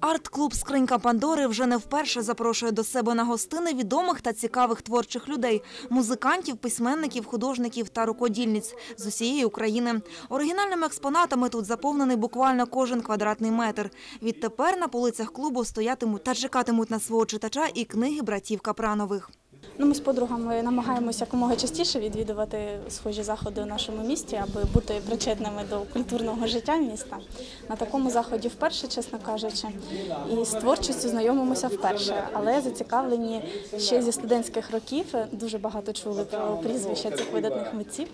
Арт-клуб Скринька Пандори вже не вперше запрошує до себе на гостини відомих та цікавих творчих людей музикантів, письменників, художників та рукодільниць з усієї України. Оригінальними експонатами тут заповнений буквально кожен квадратний метр. Відтепер на полицях клубу стоятимуть та чекатимуть на свого читача і книги братів Капранових. Ну, ми з подругами намагаємося якомога частіше відвідувати схожі заходи у нашому місті, аби бути причетними до культурного життя міста. На такому заході вперше, чесно кажучи, і з творчістю знайомимося вперше, але зацікавлені ще зі студентських років. Дуже багато чули про прізвища цих видатних митців,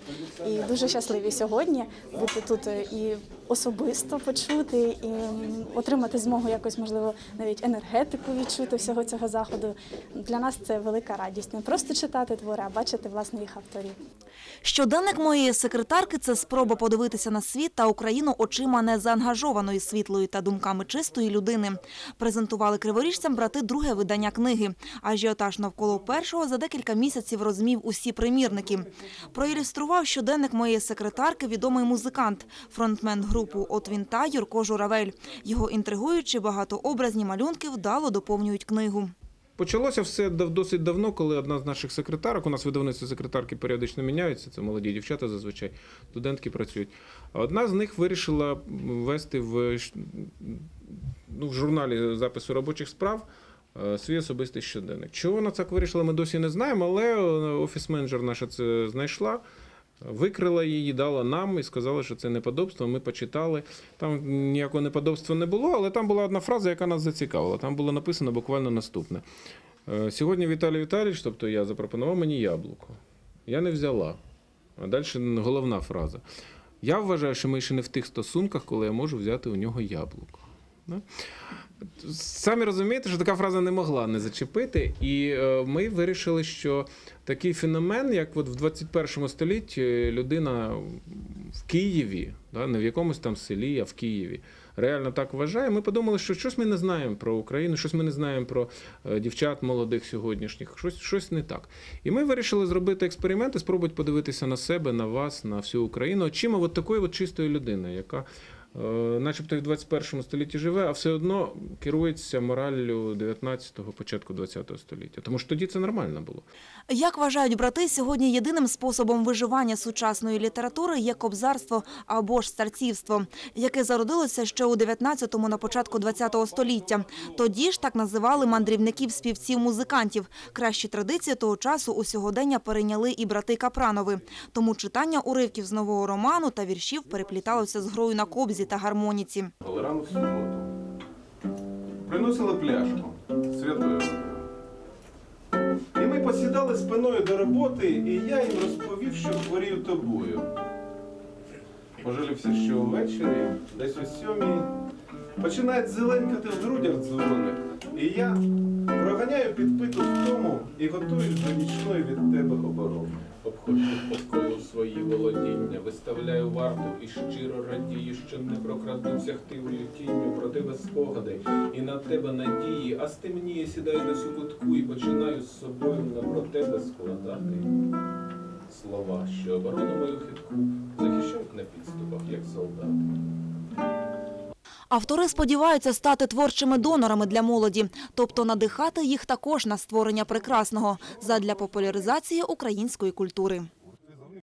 і дуже щасливі сьогодні бути тут і особисто почути, і отримати змогу якось можливо навіть енергетику відчути всього цього заходу. Для нас це велика радість. Не просто читати твори, а бачити власне їх авторів. Щоденник моєї секретарки це спроба подивитися на світ та Україну очима незаангажованої світлої та думками чистої людини. Презентували криворіжцям брати друге видання книги. Ажіотаж навколо першого за декілька місяців розмів усі примірники. Проілюстрував щоденник моєї секретарки відомий музикант, фронтмен групу От Вінта Юрко Журавель. Його інтригуючі багатообразні малюнки вдало доповнюють книгу. Почалося все досить давно, коли одна з наших секретарок, у нас видавництво секретарки періодично міняються, це молоді дівчата зазвичай, студентки працюють. А одна з них вирішила вести в, ну, в журналі запису робочих справ е, свій особистий щоденник. Чого вона так вирішила, ми досі не знаємо, але е, офіс-менеджер наша це знайшла. Викрила її, дала нам і сказала, що це неподобство. Ми почитали. Там ніякого неподобства не було, але там була одна фраза, яка нас зацікавила. Там було написано буквально наступне. Е, Сьогодні Віталій Віталійович, тобто я запропонував мені яблуко. Я не взяла. А далі головна фраза. Я вважаю, що ми ще не в тих стосунках, коли я можу взяти у нього яблуко. Самі розумієте, що така фраза не могла не зачепити, і е, ми вирішили, що такий феномен, як от в 21 столітті людина в Києві, да, не в якомусь там селі, а в Києві, реально так вважає. Ми подумали, що щось ми не знаємо про Україну, щось ми не знаємо про е, дівчат молодих сьогоднішніх, щось, щось не так. І ми вирішили зробити експеримент і спробувати подивитися на себе, на вас, на всю Україну очима от такої от чистої людини, яка начебто і в 21 столітті живе, а все одно керується мораллю 19-го, початку 20-го століття. Тому що тоді це нормально було. Як вважають брати, сьогодні єдиним способом виживання сучасної літератури є кобзарство або ж старцівство, яке зародилося ще у 19-му на початку 20-го століття. Тоді ж так називали мандрівників співців музикантів. Кращі традиції того часу у сьогодення перейняли і брати Капранови. Тому читання уривків з нового роману та віршів перепліталося з грою на кобзі та гармоніці. Але рано в суботу приносили пляшку святої води. І ми посідали спиною до роботи, і я їм розповів, що хворію тобою. Пожалівся, що ввечері, десь о сьомій, починає зеленькати в грудях дзвоник. І я проганяю підпиту втому і готуюсь до нічної від тебе оборони. Обходжу по свої володіння, виставляю варту і щиро радію, що не прокрадуться хтивою тінню про тебе спогади і на тебе надії, а стемніє сідаю десь у і починаю з собою на про тебе складати слова, що оборону мою хитку захищають на підступах, як солдати. Автори сподіваються стати творчими донорами для молоді, тобто надихати їх також на створення прекрасного задля популяризації української культури.